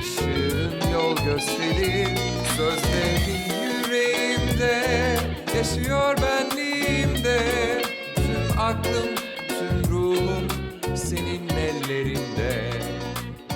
ışığın yol gösterir Sözlerin yüreğimde yaşıyor benliğimde Tüm aklım, tüm ruhum senin ellerinde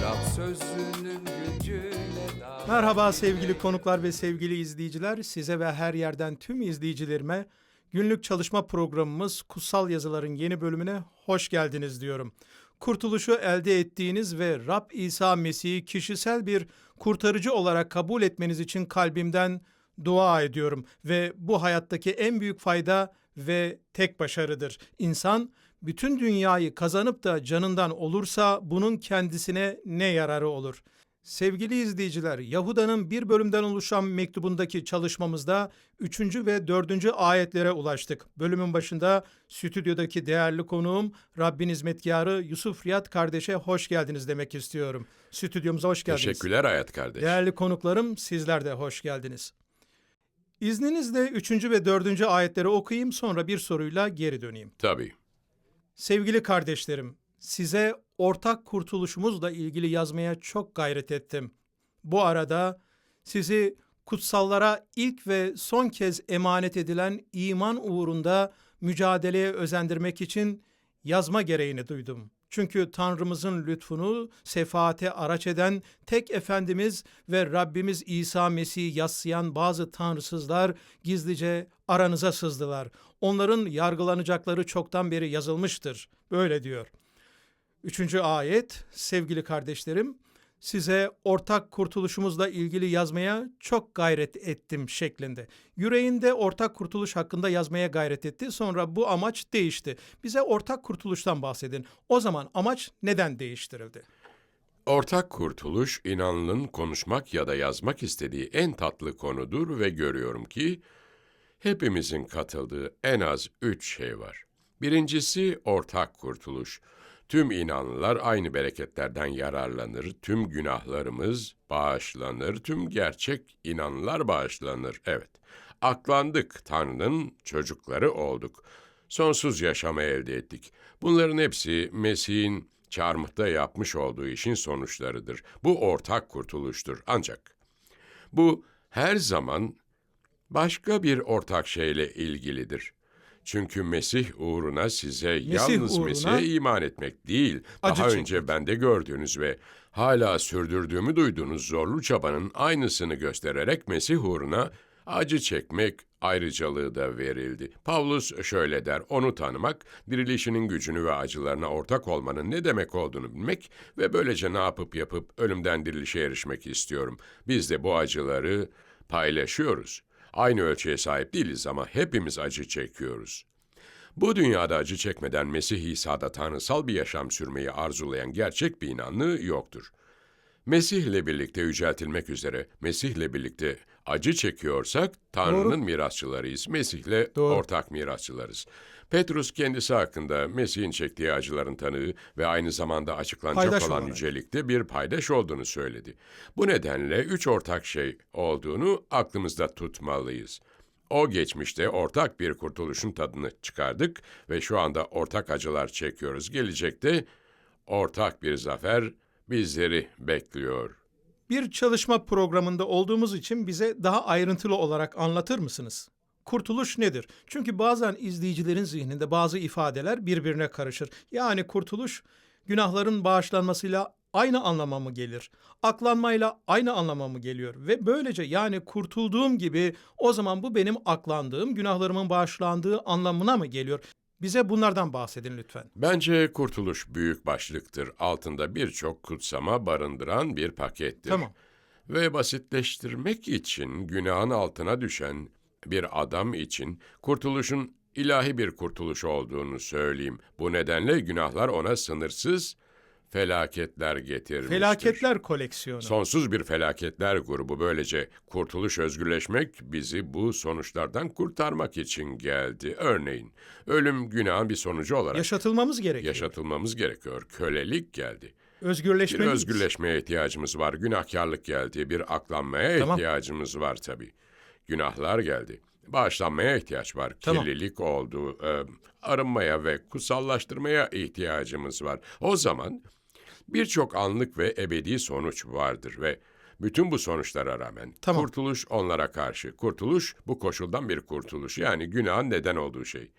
Rab sözünün gücüyle dağ Merhaba sevgili konuklar ve sevgili izleyiciler. Size ve her yerden tüm izleyicilerime günlük çalışma programımız Kutsal Yazıların yeni bölümüne hoş geldiniz diyorum. Kurtuluşu elde ettiğiniz ve Rab İsa Mesih'i kişisel bir kurtarıcı olarak kabul etmeniz için kalbimden dua ediyorum ve bu hayattaki en büyük fayda ve tek başarıdır. İnsan bütün dünyayı kazanıp da canından olursa bunun kendisine ne yararı olur? Sevgili izleyiciler, Yahuda'nın bir bölümden oluşan mektubundaki çalışmamızda 3. ve 4. ayetlere ulaştık. Bölümün başında stüdyodaki değerli konuğum Rabbin hizmetkarı Yusuf Riyad kardeşe hoş geldiniz demek istiyorum. Stüdyomuza hoş geldiniz. Teşekkürler Hayat kardeş. Değerli konuklarım sizler de hoş geldiniz. İzninizle 3. ve 4. ayetleri okuyayım sonra bir soruyla geri döneyim. Tabii. Sevgili kardeşlerim, size ortak kurtuluşumuzla ilgili yazmaya çok gayret ettim. Bu arada sizi kutsallara ilk ve son kez emanet edilen iman uğrunda mücadeleye özendirmek için yazma gereğini duydum. Çünkü Tanrımızın lütfunu sefaate araç eden tek Efendimiz ve Rabbimiz İsa Mesih'i yaslayan bazı tanrısızlar gizlice aranıza sızdılar. Onların yargılanacakları çoktan beri yazılmıştır. Böyle diyor. Üçüncü ayet, sevgili kardeşlerim, size ortak kurtuluşumuzla ilgili yazmaya çok gayret ettim şeklinde. Yüreğinde ortak kurtuluş hakkında yazmaya gayret etti. Sonra bu amaç değişti. Bize ortak kurtuluştan bahsedin. O zaman amaç neden değiştirildi? Ortak kurtuluş, inanlının konuşmak ya da yazmak istediği en tatlı konudur ve görüyorum ki, hepimizin katıldığı en az üç şey var. Birincisi ortak kurtuluş. Tüm inanlılar aynı bereketlerden yararlanır, tüm günahlarımız bağışlanır, tüm gerçek inanlılar bağışlanır. Evet, aklandık, Tanrı'nın çocukları olduk. Sonsuz yaşamı elde ettik. Bunların hepsi Mesih'in çarmıhta yapmış olduğu işin sonuçlarıdır. Bu ortak kurtuluştur. Ancak bu her zaman başka bir ortak şeyle ilgilidir. Çünkü Mesih uğruna size yalnız uğruna Mesih'e iman etmek değil, acı daha çekmek. önce bende gördüğünüz ve hala sürdürdüğümü duyduğunuz zorlu çabanın aynısını göstererek Mesih uğruna acı çekmek ayrıcalığı da verildi. Pavlus şöyle der, onu tanımak, dirilişinin gücünü ve acılarına ortak olmanın ne demek olduğunu bilmek ve böylece ne yapıp yapıp ölümden dirilişe erişmek istiyorum. Biz de bu acıları paylaşıyoruz. Aynı ölçüye sahip değiliz ama hepimiz acı çekiyoruz. Bu dünyada acı çekmeden Mesih İsa'da tanrısal bir yaşam sürmeyi arzulayan gerçek bir inanlı yoktur. Mesih'le birlikte yüceltilmek üzere Mesih'le birlikte acı çekiyorsak Tanrı'nın mirasçılarıyız. Mesih'le Doğru. ortak mirasçılarız. Petrus kendisi hakkında Mesih'in çektiği acıların tanığı ve aynı zamanda açıklanacak Paydaş olan olarak. yücelikte bir paydaş olduğunu söyledi. Bu nedenle üç ortak şey olduğunu aklımızda tutmalıyız. O geçmişte ortak bir kurtuluşun tadını çıkardık ve şu anda ortak acılar çekiyoruz. Gelecekte ortak bir zafer bizleri bekliyor. Bir çalışma programında olduğumuz için bize daha ayrıntılı olarak anlatır mısınız? Kurtuluş nedir? Çünkü bazen izleyicilerin zihninde bazı ifadeler birbirine karışır. Yani kurtuluş günahların bağışlanmasıyla aynı anlama mı gelir? Aklanmayla aynı anlama mı geliyor? Ve böylece yani kurtulduğum gibi o zaman bu benim aklandığım, günahlarımın bağışlandığı anlamına mı geliyor? Bize bunlardan bahsedin lütfen. Bence kurtuluş büyük başlıktır. Altında birçok kutsama barındıran bir pakettir. Tamam. Ve basitleştirmek için günahın altına düşen bir adam için kurtuluşun ilahi bir kurtuluş olduğunu söyleyeyim. Bu nedenle günahlar ona sınırsız felaketler getirmiştir. Felaketler koleksiyonu. Sonsuz bir felaketler grubu böylece kurtuluş özgürleşmek bizi bu sonuçlardan kurtarmak için geldi. Örneğin ölüm günahın bir sonucu olarak Yaşatılmamız gerekiyor. yaşatılmamız gerekiyor. Kölelik geldi. Bir Özgürleşmeliyiz. özgürleşmeye ihtiyacımız var. Günahkarlık geldi. Bir aklanmaya Tamam. ihtiyacımız var tabii. Günahlar geldi. Bağışlanmaya ihtiyaç var. Tamam. Kirlilik oldu. e, arınmaya ve kutsallaştırmaya ihtiyacımız var. O zaman birçok anlık ve ebedi sonuç vardır ve bütün bu sonuçlara rağmen Tamam. kurtuluş onlara karşı. Kurtuluş bu koşuldan bir kurtuluş. Yani günahın neden olduğu şey.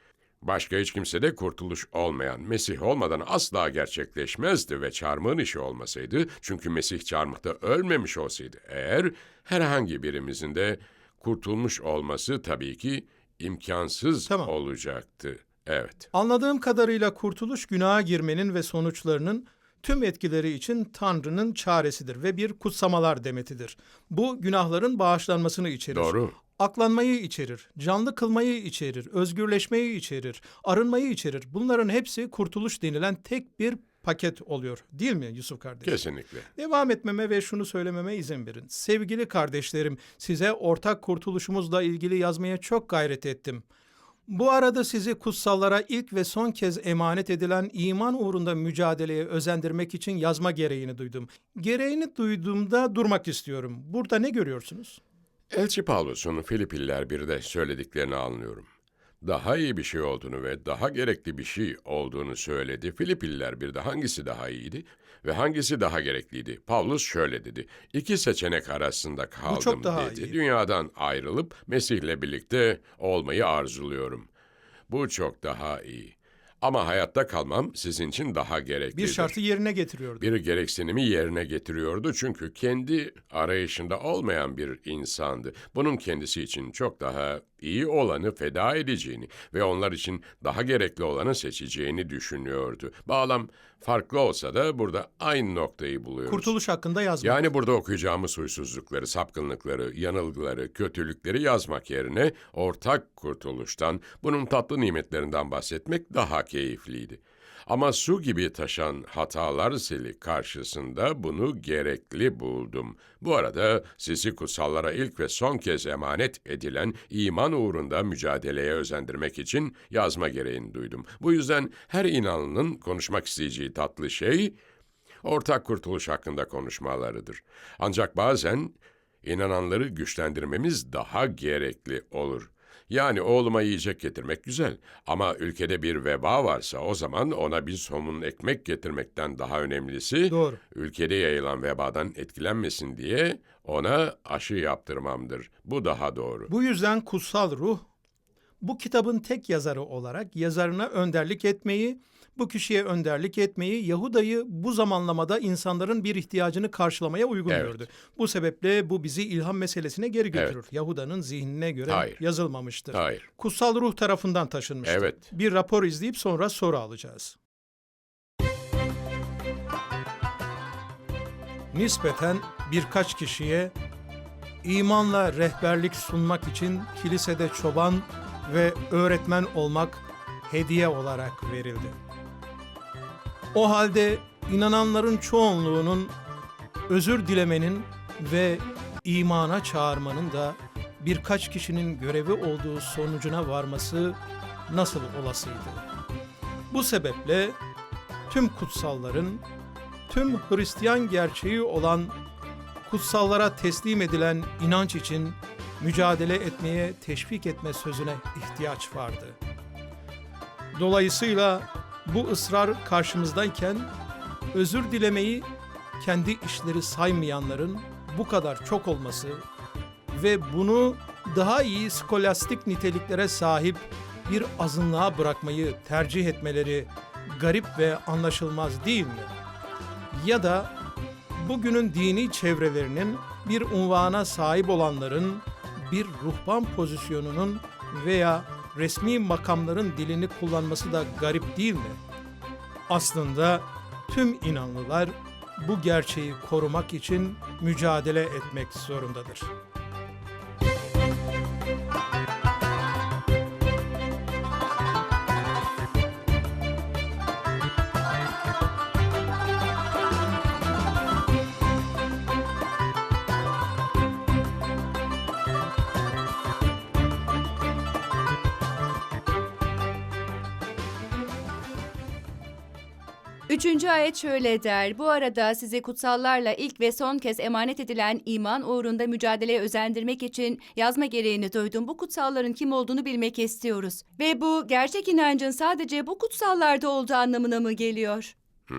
Başka hiç kimsede kurtuluş olmayan, Mesih olmadan asla gerçekleşmezdi ve çarmıhın işi olmasaydı, çünkü Mesih çarmıhta ölmemiş olsaydı eğer, herhangi birimizin de kurtulmuş olması tabii ki imkansız Tamam. olacaktı. Evet. Anladığım kadarıyla kurtuluş günaha girmenin ve sonuçlarının tüm etkileri için Tanrı'nın çaresidir ve bir kutsamalar demetidir. Bu günahların bağışlanmasını içerir. Doğru. Aklanmayı içerir, canlı kılmayı içerir, özgürleşmeyi içerir, arınmayı içerir. Bunların hepsi kurtuluş denilen tek bir paket oluyor. Değil mi Yusuf kardeş? Kesinlikle. Devam etmeme ve şunu söylememe izin verin. Sevgili kardeşlerim, size ortak kurtuluşumuzla ilgili yazmaya çok gayret ettim. Bu arada sizi kutsallara ilk ve son kez emanet edilen iman uğrunda mücadeleye özendirmek için yazma gereğini duydum. Gereğini duyduğumda durmak istiyorum. Burada ne görüyorsunuz? Elçi Pavlus'un Filipiller 1'de söylediklerini anlıyorum. Daha iyi bir şey olduğunu ve daha gerekli bir şey olduğunu söyledi. Filipiller 1'de hangisi daha iyiydi ve hangisi daha gerekliydi? Pavlus şöyle dedi. İki seçenek arasında kaldım çok daha dedi. iyi. Dünyadan ayrılıp Mesih'le birlikte olmayı arzuluyorum. Bu çok daha iyi. Ama hayatta kalmam sizin için daha gereklidir. Bir şartı yerine getiriyordu. bir gereksinimi yerine getiriyordu çünkü kendi arayışında olmayan bir insandı. Bunun kendisi için çok daha iyi olanı feda edeceğini ve onlar için daha gerekli olanı seçeceğini düşünüyordu. Bağlam farklı olsa da burada aynı noktayı buluyoruz. Kurtuluş hakkında yazmak. Yani burada okuyacağımız huysuzlukları, sapkınlıkları, yanılgıları, kötülükleri yazmak yerine ortak kurtuluştan, bunun tatlı nimetlerinden bahsetmek daha keyifliydi. Ama su gibi taşan hatalar seli karşısında bunu gerekli buldum. Bu arada sizi kutsallara ilk ve son kez emanet edilen iman uğrunda mücadeleye özendirmek için yazma gereğini duydum. Bu yüzden her inanlının konuşmak isteyeceği tatlı şey ortak kurtuluş hakkında konuşmalarıdır. Ancak bazen inananları güçlendirmemiz daha gerekli olur. Yani oğluma yiyecek getirmek güzel ama ülkede bir veba varsa o zaman ona bir somun ekmek getirmekten daha önemlisi Doğru. ülkede yayılan vebadan etkilenmesin diye ona aşı yaptırmamdır. Bu daha doğru. Bu yüzden kutsal ruh bu kitabın tek yazarı olarak yazarına önderlik etmeyi, bu kişiye önderlik etmeyi Yahuda'yı bu zamanlamada insanların bir ihtiyacını karşılamaya uygun Evet. gördü. Bu sebeple bu bizi ilham meselesine geri götürür. Yahuda'nın zihnine göre Hayır. yazılmamıştır. Hayır. Kutsal ruh tarafından taşınmıştır. Evet. Bir rapor izleyip sonra soru alacağız. Nispeten birkaç kişiye imanla rehberlik sunmak için kilisede çoban ve öğretmen olmak hediye olarak verildi. O halde inananların çoğunluğunun özür dilemenin ve imana çağırmanın da birkaç kişinin görevi olduğu sonucuna varması nasıl olasıydı? Bu sebeple tüm kutsalların, tüm Hristiyan gerçeği olan kutsallara teslim edilen inanç için mücadele etmeye teşvik etme sözüne ihtiyaç vardı. Dolayısıyla bu ısrar karşımızdayken özür dilemeyi kendi işleri saymayanların bu kadar çok olması ve bunu daha iyi skolastik niteliklere sahip bir azınlığa bırakmayı tercih etmeleri garip ve anlaşılmaz değil mi? Ya da bugünün dini çevrelerinin bir unvana sahip olanların bir ruhban pozisyonunun veya resmi makamların dilini kullanması da garip değil mi? Aslında tüm inanlılar bu gerçeği korumak için mücadele etmek zorundadır. Üçüncü ayet şöyle der. Bu arada sizi kutsallarla ilk ve son kez emanet edilen iman uğrunda mücadeleye özendirmek için yazma gereğini duydum. Bu kutsalların kim olduğunu bilmek istiyoruz. Ve bu gerçek inancın sadece bu kutsallarda olduğu anlamına mı geliyor? Hı?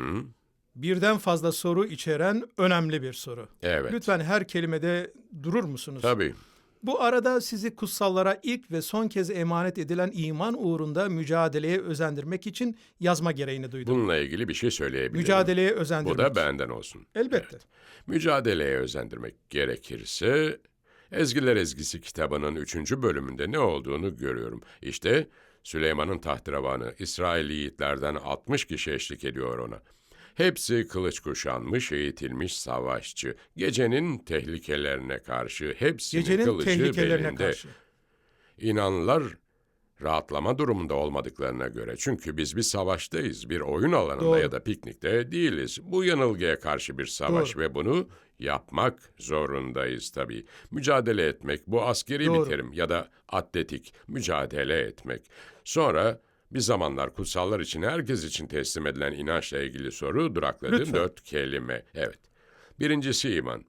Birden fazla soru içeren önemli bir soru. Evet. Lütfen her kelimede durur musunuz? Tabii. Bu arada sizi kutsallara ilk ve son kez emanet edilen iman uğrunda mücadeleye özendirmek için yazma gereğini duydum. Bununla ilgili bir şey söyleyebilirim. Mücadeleye özendirmek. Bu da benden olsun. Elbette. Mücadeleye özendirmek gerekirse Ezgiler Ezgisi kitabının üçüncü bölümünde ne olduğunu görüyorum. İşte Süleyman'ın tahterevanı İsrail yiğitlerden 60 kişi eşlik ediyor ona. Hepsi kılıç kuşanmış, eğitilmiş savaşçı. Gecenin tehlikelerine karşı hepsinin Gecenin kılıcı tehlikelerine belinde. karşı. İnanlar rahatlama durumunda olmadıklarına göre. Çünkü biz bir savaştayız, bir oyun alanında Doğru. ya da piknikte değiliz. Bu yanılgıya karşı bir savaş Doğru. ve bunu yapmak zorundayız tabii. Mücadele etmek, bu askeri Doğru. bir terim ya da atletik, mücadele etmek. Sonra bir zamanlar kutsallar için herkes için teslim edilen inançla ilgili soru durakladı. Lütfen. Dört kelime. Evet. Birincisi iman.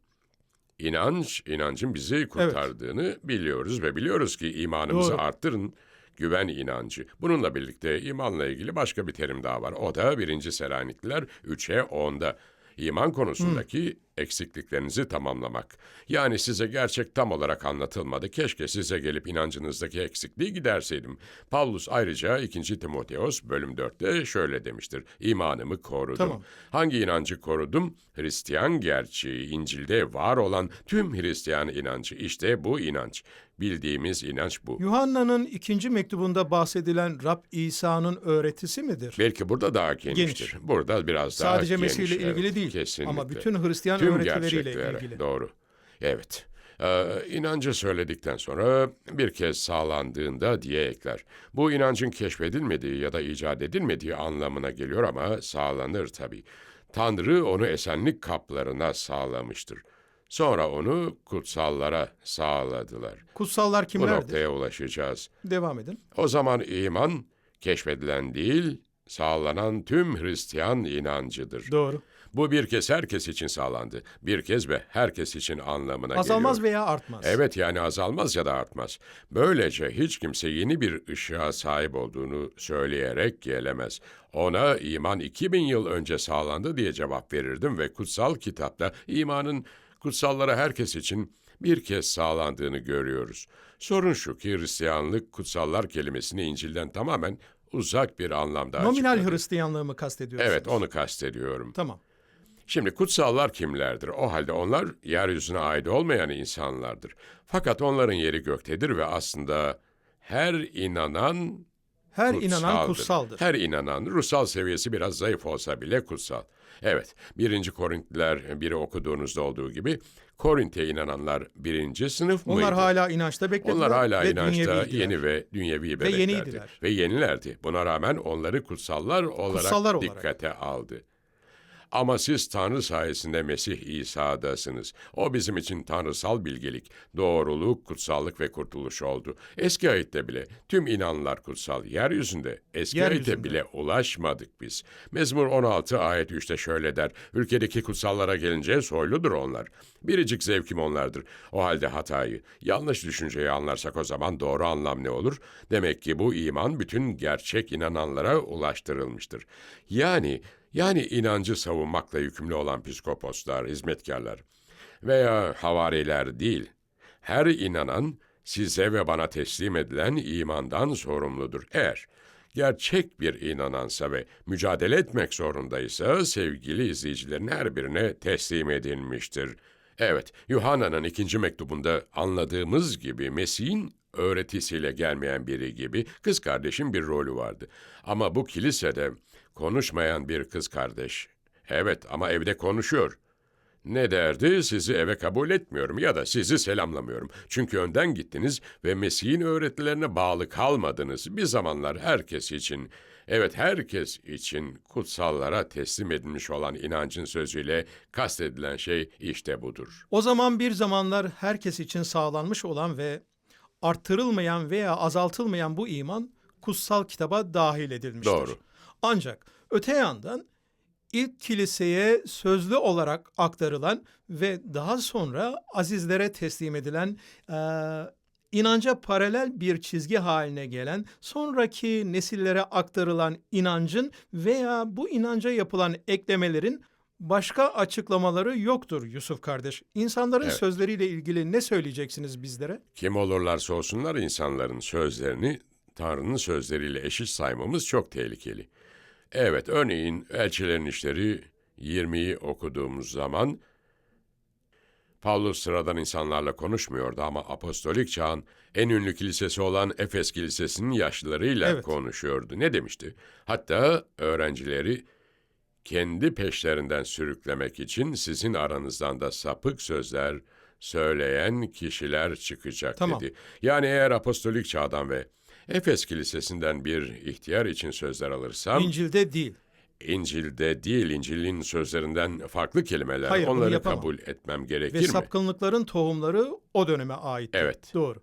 İnanç, inancın bizi kurtardığını biliyoruz ve biliyoruz ki imanımızı Doğru. arttırın. Güven inancı. Bununla birlikte imanla ilgili başka bir terim daha var. O da 1. Selanikliler 3'e 10'da. İman konusundaki eksikliklerinizi tamamlamak. Yani size gerçek tam olarak anlatılmadı. Keşke size gelip inancınızdaki eksikliği giderseydim. Pavlus ayrıca 2. Timoteos bölüm 4'te şöyle demiştir. İmanımı korudum. Tamam. Hangi inancı korudum? Hristiyan gerçeği, İncil'de var olan tüm Hristiyan inancı. İşte bu inanç. Bildiğimiz inanç bu. Yuhanna'nın ikinci mektubunda bahsedilen Rab İsa'nın öğretisi midir? Belki burada daha geniştir. Geniş. Burada biraz daha Sadece geniş. Mesih ile ilgili evet, değil Kesinlikle. ama bütün Hristiyan Tüm öğretileriyle gerçeklere, ilgili. Doğru. Evet. Ee, inancı söyledikten sonra bir kez sağlandığında diye ekler. Bu inancın keşfedilmediği ya da icat edilmediği anlamına geliyor ama sağlanır tabii. Tanrı onu esenlik kaplarına sağlamıştır. Sonra onu kutsallara sağladılar. Kutsallar Bu kimlerdir? noktaya ulaşacağız. Devam edin. O zaman iman keşfedilen değil, sağlanan tüm Hristiyan inancıdır. Doğru. Bu bir kez herkes için sağlandı. Bir kez ve herkes için anlamına Azalmaz geliyor. veya artmaz. Evet yani azalmaz ya da artmaz. Böylece hiç kimse yeni bir ışığa sahip olduğunu söyleyerek gelemez. Ona iman 2000 yıl önce sağlandı diye cevap verirdim ve kutsal kitapta imanın kutsallara herkes için bir kez sağlandığını görüyoruz. Sorun şu ki Hristiyanlık kutsallar kelimesini İncil'den tamamen uzak bir anlamda Nominal açıkladı. Hristiyanlığı mı kastediyorsunuz? Evet onu kastediyorum. Tamam. Şimdi kutsallar kimlerdir? O halde onlar yeryüzüne ait olmayan insanlardır. Fakat onların yeri göktedir ve aslında her inanan Her kutsaldır. inanan kutsaldır. Her inanan ruhsal seviyesi biraz zayıf olsa bile kutsal. Evet, 1. Korintliler biri okuduğunuzda olduğu gibi Korint'e inananlar birinci sınıf mıydı? Onlar hala inançta beklediler. Onlar hala ve inançta dünyeviydiler. yeni ve dünyevi Ve bebeklerdi. yeniydiler. Ve yenilerdi. Buna rağmen onları kutsallar olarak Kutsallar olarak. dikkate aldı. Ama siz Tanrı sayesinde Mesih İsa'dasınız. O bizim için tanrısal bilgelik, doğruluk, kutsallık ve kurtuluş oldu. Eski ayette bile tüm inanlar kutsal. Yeryüzünde eski ayette Yeryüzünde. bile ulaşmadık biz. Mezmur 16 ayet 3'te şöyle der. Ülkedeki kutsallara gelince soyludur onlar. Biricik zevkim onlardır. O halde hatayı, yanlış düşünceyi anlarsak o zaman doğru anlam ne olur? Demek ki bu iman bütün gerçek inananlara ulaştırılmıştır. Yani yani inancı savunmakla yükümlü olan psikoposlar, hizmetkarlar veya havariler değil. Her inanan size ve bana teslim edilen imandan sorumludur. Eğer gerçek bir inanansa ve mücadele etmek zorundaysa sevgili izleyicilerin her birine teslim edilmiştir. Evet, Yuhanna'nın ikinci mektubunda anladığımız gibi Mesih'in öğretisiyle gelmeyen biri gibi kız kardeşin bir rolü vardı. Ama bu kilisede konuşmayan bir kız kardeş. Evet ama evde konuşuyor. Ne derdi? Sizi eve kabul etmiyorum ya da sizi selamlamıyorum. Çünkü önden gittiniz ve Mesih'in öğretilerine bağlı kalmadınız. Bir zamanlar herkes için, evet herkes için kutsallara teslim edilmiş olan inancın sözüyle kastedilen şey işte budur. O zaman bir zamanlar herkes için sağlanmış olan ve arttırılmayan veya azaltılmayan bu iman kutsal kitaba dahil edilmiştir. Doğru. Ancak öte yandan ilk kiliseye sözlü olarak aktarılan ve daha sonra azizlere teslim edilen eee, inanca paralel bir çizgi haline gelen, sonraki nesillere aktarılan inancın veya bu inanca yapılan eklemelerin başka açıklamaları yoktur Yusuf kardeş. İnsanların Evet. sözleriyle ilgili ne söyleyeceksiniz bizlere? Kim olurlarsa olsunlar insanların sözlerini Tanrı'nın sözleriyle eşit saymamız çok tehlikeli. Evet, örneğin Elçilerin İşleri 20'yi okuduğumuz zaman Paulus sıradan insanlarla konuşmuyordu ama apostolik çağın en ünlü kilisesi olan Efes Kilisesi'nin yaşlılarıyla Evet. konuşuyordu. Ne demişti? Hatta öğrencileri kendi peşlerinden sürüklemek için sizin aranızdan da sapık sözler söyleyen kişiler çıkacak Tamam. dedi. Yani eğer apostolik çağdan ve Efes Kilisesi'nden bir ihtiyar için sözler alırsam, İncil'de değil. İncil'de değil, İncil'in sözlerinden farklı kelimeler, Hayır, onları kabul etmem Ve gerekir mi? sapkınlıkların tohumları o döneme ait. Evet. Doğru.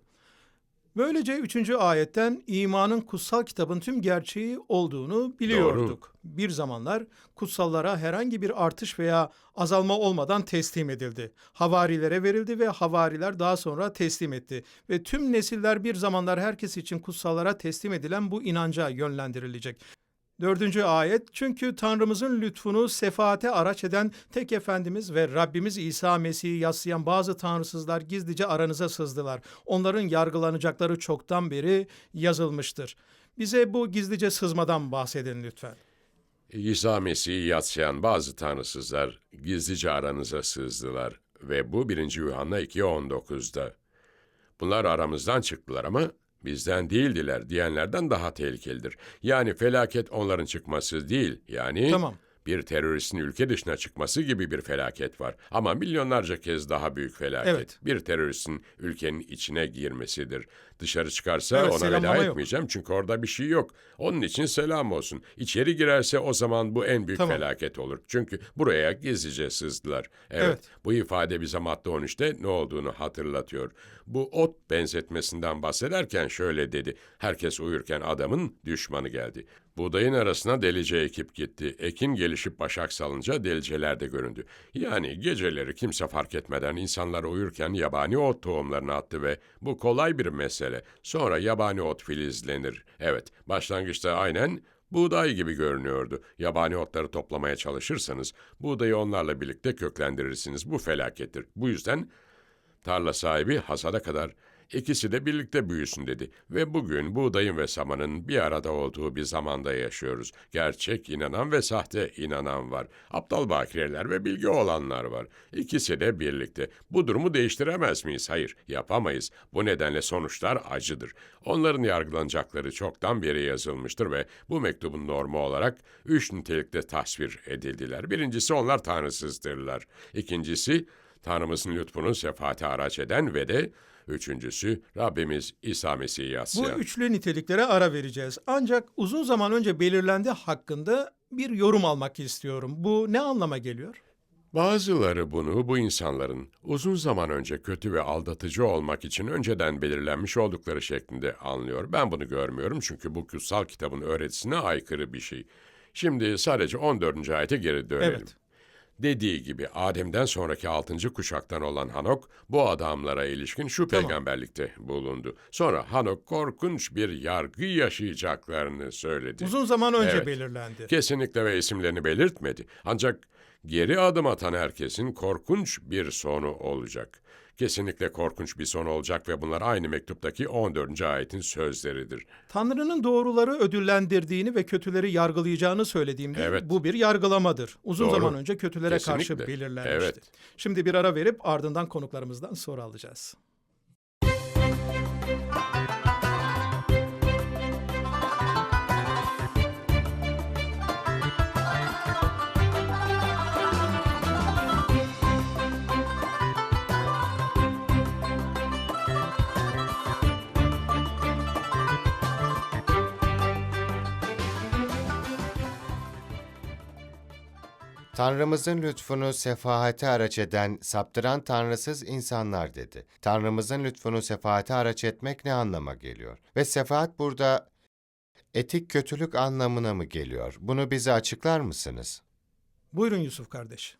Böylece üçüncü ayetten imanın kutsal kitabın tüm gerçeği olduğunu biliyorduk. Bir zamanlar kutsallara herhangi bir artış veya azalma olmadan teslim edildi. Havarilere verildi ve havariler daha sonra teslim etti. Ve tüm nesiller bir zamanlar herkes için kutsallara teslim edilen bu inanca yönlendirilecek. Dördüncü ayet, çünkü Tanrımızın lütfunu sefaate araç eden tek Efendimiz ve Rabbimiz İsa Mesih'i yaslayan bazı tanrısızlar gizlice aranıza sızdılar. Onların yargılanacakları çoktan beri yazılmıştır. Bize bu gizlice sızmadan bahsedin lütfen. İsa Mesih'i yatsıyan bazı tanrısızlar gizlice aranıza sızdılar ve bu 1. Yuhanna 2.19'da. Bunlar aramızdan çıktılar ama bizden değildiler diyenlerden daha tehlikelidir. Yani felaket onların çıkması değil, yani Tamam. bir teröristin ülke dışına çıkması gibi bir felaket var. Ama milyonlarca kez daha büyük felaket. Evet. Bir teröristin ülkenin içine girmesidir. Dışarı çıkarsa Evet, ona selamlama veda yok. etmeyeceğim çünkü orada bir şey yok. Onun için selam olsun. İçeri girerse o zaman bu en büyük Tamam. felaket olur. Çünkü buraya gizlice sızdılar. Evet, Evet. bu ifade bize madde 13'te ne olduğunu hatırlatıyor. Bu ot benzetmesinden bahsederken şöyle dedi. Herkes uyurken adamın düşmanı geldi. Buğdayın arasına delice ekip gitti. Ekin gelişip başak salınca deliceler de göründü. Yani geceleri kimse fark etmeden insanlar uyurken yabani ot tohumlarını attı ve bu kolay bir mesele. Sonra yabani ot filizlenir. Evet, başlangıçta aynen buğday gibi görünüyordu. Yabani otları toplamaya çalışırsanız buğdayı onlarla birlikte köklendirirsiniz. Bu felakettir. Bu yüzden Tarla sahibi hasada kadar ikisi de birlikte büyüsün dedi. Ve bugün buğdayın ve samanın bir arada olduğu bir zamanda yaşıyoruz. Gerçek inanan ve sahte inanan var. Aptal bakireler ve bilgi olanlar var. İkisi de birlikte. Bu durumu değiştiremez miyiz? Hayır, yapamayız. Bu nedenle sonuçlar acıdır. Onların yargılanacakları çoktan beri yazılmıştır ve bu mektubun normu olarak üç nitelikte tasvir edildiler. Birincisi onlar tanrısızdırlar. İkincisi Tanrımızın lütfunu sefaate araç eden ve de üçüncüsü Rabbimiz İsa Mesih'i Bu yaslayan. üçlü niteliklere ara vereceğiz. Ancak uzun zaman önce belirlendi hakkında bir yorum almak istiyorum. Bu ne anlama geliyor? Bazıları bunu bu insanların uzun zaman önce kötü ve aldatıcı olmak için önceden belirlenmiş oldukları şeklinde anlıyor. Ben bunu görmüyorum çünkü bu kutsal kitabın öğretisine aykırı bir şey. Şimdi sadece 14. ayete geri dönelim. Evet. Dediği gibi Adem'den sonraki altıncı kuşaktan olan Hanok bu adamlara ilişkin şu Tamam. peygamberlikte bulundu. Sonra Hanok korkunç bir yargı yaşayacaklarını söyledi. Uzun zaman önce Evet. belirlendi. Kesinlikle ve isimlerini belirtmedi. Ancak geri adım atan herkesin korkunç bir sonu olacak. Kesinlikle korkunç bir son olacak ve bunlar aynı mektuptaki 14. ayetin sözleridir. Tanrı'nın doğruları ödüllendirdiğini ve kötüleri yargılayacağını söylediğimde Evet. bu bir yargılamadır. Uzun Doğru. zaman önce kötülere karşı Kesinlikle. belirlenmişti. Evet. Şimdi bir ara verip ardından konuklarımızdan soru alacağız. Tanrımızın lütfunu sefahate araç eden, saptıran tanrısız insanlar dedi. Tanrımızın lütfunu sefahate araç etmek ne anlama geliyor? Ve sefahat burada etik kötülük anlamına mı geliyor? Bunu bize açıklar mısınız? Buyurun Yusuf kardeş.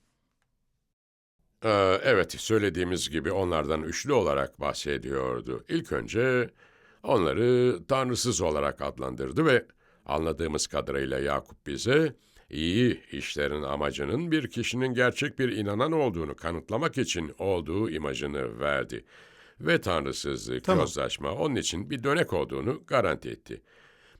Ee, evet, söylediğimiz gibi onlardan üçlü olarak bahsediyordu. İlk önce onları tanrısız olarak adlandırdı ve anladığımız kadarıyla Yakup bize iyi işlerin amacının bir kişinin gerçek bir inanan olduğunu kanıtlamak için olduğu imajını verdi. Ve tanrısızlık, Tamam. yozlaşma onun için bir dönek olduğunu garanti etti.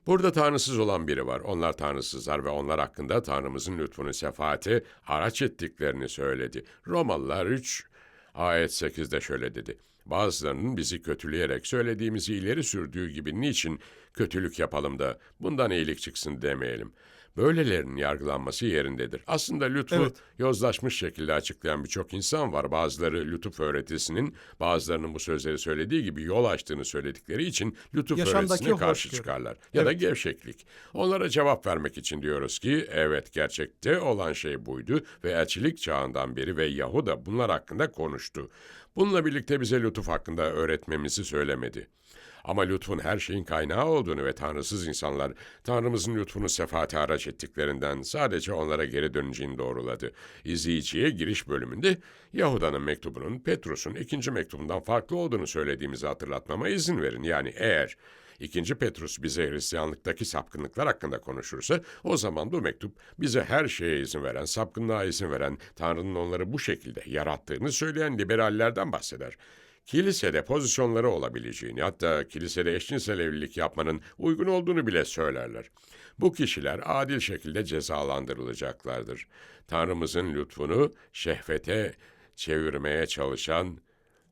Burada tanrısız olan biri var. Onlar tanrısızlar ve onlar hakkında Tanrımızın lütfunu sefaate araç ettiklerini söyledi. Romalılar 3 ayet 8'de şöyle dedi. Bazılarının bizi kötüleyerek söylediğimizi ileri sürdüğü gibi niçin kötülük yapalım da bundan iyilik çıksın demeyelim. Böylelerinin yargılanması yerindedir. Aslında lütfu Evet. yozlaşmış şekilde açıklayan birçok insan var. Bazıları lütuf öğretisinin, bazılarının bu sözleri söylediği gibi yol açtığını söyledikleri için lütuf Yaşamdaki öğretisine karşı çıkarlar. Ya da gevşeklik. Onlara cevap vermek için diyoruz ki evet gerçekte olan şey buydu ve elçilik çağından beri ve Yahuda bunlar hakkında konuştu. Bununla birlikte bize lütuf hakkında öğretmemizi söylemedi. Ama lütfun her şeyin kaynağı olduğunu ve tanrısız insanlar Tanrımızın lütfunu sefaate araç ettiklerinden sadece onlara geri döneceğini doğruladı. İzleyiciye giriş bölümünde Yahuda'nın mektubunun Petrus'un ikinci mektubundan farklı olduğunu söylediğimizi hatırlatmama izin verin. Yani eğer İkinci Petrus bize Hristiyanlıktaki sapkınlıklar hakkında konuşursa, o zaman bu mektup bize her şeye izin veren, sapkınlığa izin veren, Tanrı'nın onları bu şekilde yarattığını söyleyen liberallerden bahseder. Kilisede pozisyonları olabileceğini, hatta kilisede eşcinsel evlilik yapmanın uygun olduğunu bile söylerler. Bu kişiler adil şekilde cezalandırılacaklardır. Tanrımızın lütfunu şehvete çevirmeye çalışan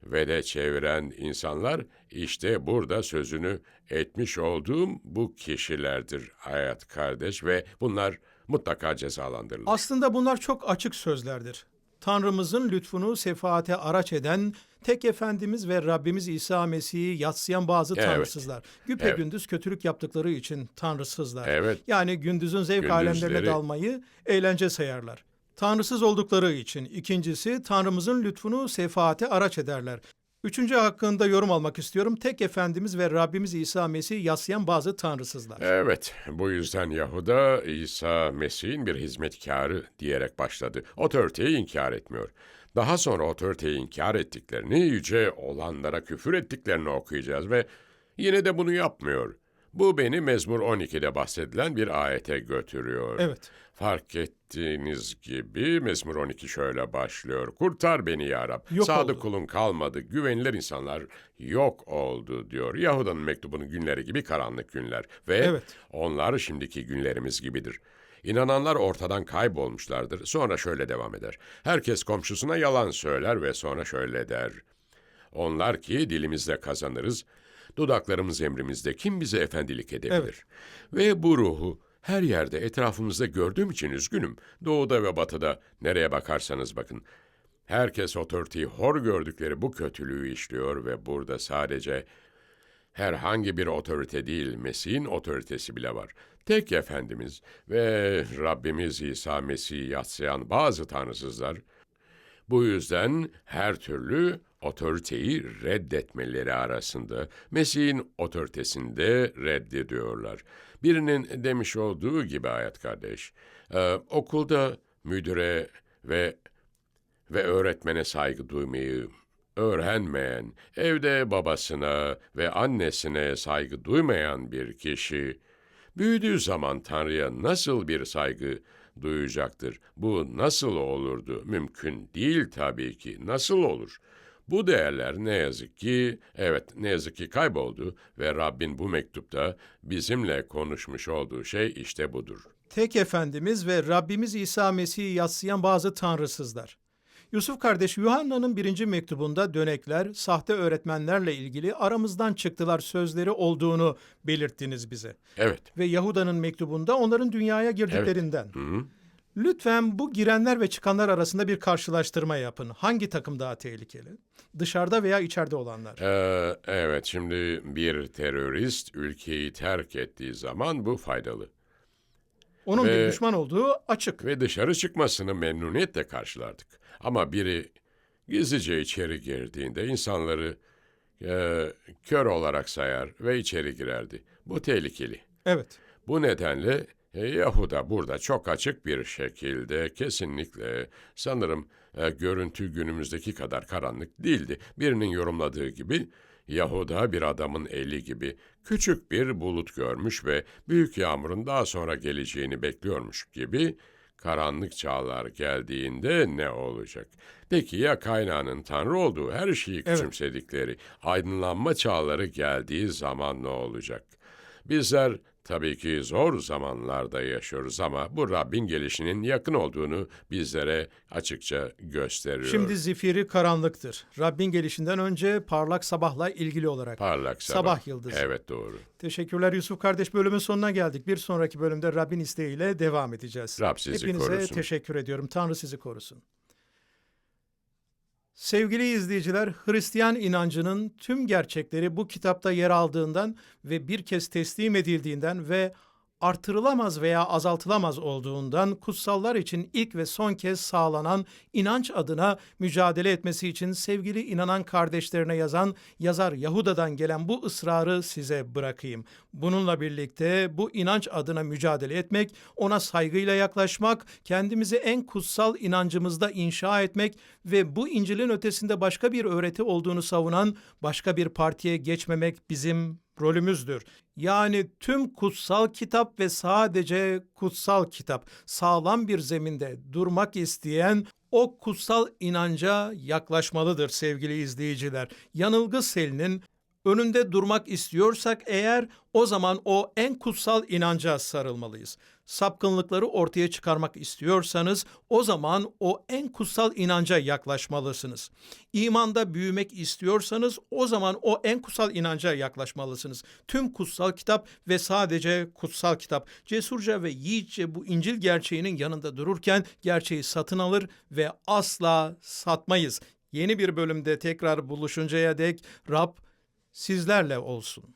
ve de çeviren insanlar işte burada sözünü etmiş olduğum bu kişilerdir hayat kardeş ve bunlar mutlaka cezalandırılır. Aslında bunlar çok açık sözlerdir. Tanrımızın lütfunu sefaate araç eden tek Efendimiz ve Rabbimiz İsa Mesih'i yatsıyan bazı Evet. tanrısızlar. Güpegündüz kötülük yaptıkları için tanrısızlar. Evet. Yani gündüzün zevk alemlerine Gündüzleri- dalmayı eğlence sayarlar. Tanrısız oldukları için. İkincisi Tanrımızın lütfunu sefaate araç ederler. Üçüncü hakkında yorum almak istiyorum. Tek Efendimiz ve Rabbimiz İsa Mesih'i yaslayan bazı tanrısızlar. Evet, bu yüzden Yahuda İsa Mesih'in bir hizmetkarı diyerek başladı. Otoriteyi inkar etmiyor. Daha sonra otoriteyi inkar ettiklerini, yüce olanlara küfür ettiklerini okuyacağız ve yine de bunu yapmıyor. Bu beni Mezmur 12'de bahsedilen bir ayete götürüyor. Evet. Fark ettiğiniz gibi Mezmur 12 şöyle başlıyor. Kurtar beni ya Rab. Yok Sadık oldu. kulun kalmadı. Güvenilir insanlar yok oldu diyor. Yahuda'nın mektubunun günleri gibi karanlık günler. Ve Evet. onlar şimdiki günlerimiz gibidir. İnananlar ortadan kaybolmuşlardır. Sonra şöyle devam eder. Herkes komşusuna yalan söyler ve sonra şöyle der. Onlar ki dilimizle kazanırız, dudaklarımız emrimizde kim bize efendilik edebilir? Evet. Ve bu ruhu her yerde etrafımızda gördüğüm için üzgünüm. Doğuda ve batıda nereye bakarsanız bakın. Herkes otoriteyi hor gördükleri bu kötülüğü işliyor ve burada sadece herhangi bir otorite değil, Mesih'in otoritesi bile var. Tek Efendimiz ve Rabbimiz İsa Mesih'i yatsıyan bazı tanrısızlar, bu yüzden her türlü otoriteyi reddetmeleri arasında Mesih'in otoritesinde reddediyorlar. Birinin demiş olduğu gibi hayat kardeş, e, okulda müdüre ve ve öğretmene saygı duymayı öğrenmeyen, evde babasına ve annesine saygı duymayan bir kişi, büyüdüğü zaman Tanrı'ya nasıl bir saygı duyacaktır? Bu nasıl olurdu? Mümkün değil tabii ki. Nasıl olur? Bu değerler ne yazık ki, evet ne yazık ki kayboldu ve Rabbin bu mektupta bizimle konuşmuş olduğu şey işte budur. Tek Efendimiz ve Rabbimiz İsa Mesih'i yatsıyan bazı tanrısızlar. Yusuf kardeş Yuhanna'nın birinci mektubunda dönekler, sahte öğretmenlerle ilgili aramızdan çıktılar sözleri olduğunu belirttiniz bize. Evet, Ve Yahuda'nın mektubunda onların dünyaya girdiklerinden. hı? Lütfen bu girenler ve çıkanlar arasında bir karşılaştırma yapın. Hangi takım daha tehlikeli? Dışarıda veya içeride olanlar. Ee, evet, şimdi bir terörist ülkeyi terk ettiği zaman bu faydalı. Onun ve- bir düşman olduğu açık. Ve dışarı çıkmasını memnuniyetle karşılardık. Ama biri gizlice içeri girdiğinde insanları e, kör olarak sayar ve içeri girerdi. Bu tehlikeli. Evet. Bu nedenle Yahuda burada çok açık bir şekilde kesinlikle sanırım e, görüntü günümüzdeki kadar karanlık değildi. Birinin yorumladığı gibi Yahuda bir adamın eli gibi küçük bir bulut görmüş ve büyük yağmurun daha sonra geleceğini bekliyormuş gibi karanlık çağlar geldiğinde ne olacak? Peki ya kaynağının Tanrı olduğu her şeyi küçümsedikleri aydınlanma çağları geldiği zaman ne olacak? Bizler tabii ki zor zamanlarda yaşıyoruz ama bu Rabbin gelişinin yakın olduğunu bizlere açıkça gösteriyor. Şimdi zifiri karanlıktır. Rabbin gelişinden önce parlak sabahla ilgili olarak. parlak sabah. sabah yıldızı. Evet doğru. Teşekkürler Yusuf kardeş bölümün sonuna geldik. Bir sonraki bölümde Rabbin isteğiyle devam edeceğiz. Rab sizi Hepinize korusun. teşekkür ediyorum. Tanrı sizi korusun. Sevgili izleyiciler, Hristiyan inancının tüm gerçekleri bu kitapta yer aldığından ve bir kez teslim edildiğinden ve artırılamaz veya azaltılamaz olduğundan kutsallar için ilk ve son kez sağlanan inanç adına mücadele etmesi için sevgili inanan kardeşlerine yazan yazar Yahuda'dan gelen bu ısrarı size bırakayım. Bununla birlikte bu inanç adına mücadele etmek, ona saygıyla yaklaşmak, kendimizi en kutsal inancımızda inşa etmek ve bu İncil'in ötesinde başka bir öğreti olduğunu savunan başka bir partiye geçmemek bizim rolümüzdür. Yani tüm kutsal kitap ve sadece kutsal kitap sağlam bir zeminde durmak isteyen o kutsal inanca yaklaşmalıdır sevgili izleyiciler. Yanılgı selinin önünde durmak istiyorsak eğer o zaman o en kutsal inanca sarılmalıyız. Sapkınlıkları ortaya çıkarmak istiyorsanız o zaman o en kutsal inanca yaklaşmalısınız. İmanda büyümek istiyorsanız o zaman o en kutsal inanca yaklaşmalısınız. Tüm kutsal kitap ve sadece kutsal kitap cesurca ve yiğitçe bu İncil gerçeğinin yanında dururken gerçeği satın alır ve asla satmayız. Yeni bir bölümde tekrar buluşuncaya dek Rab sizlerle olsun.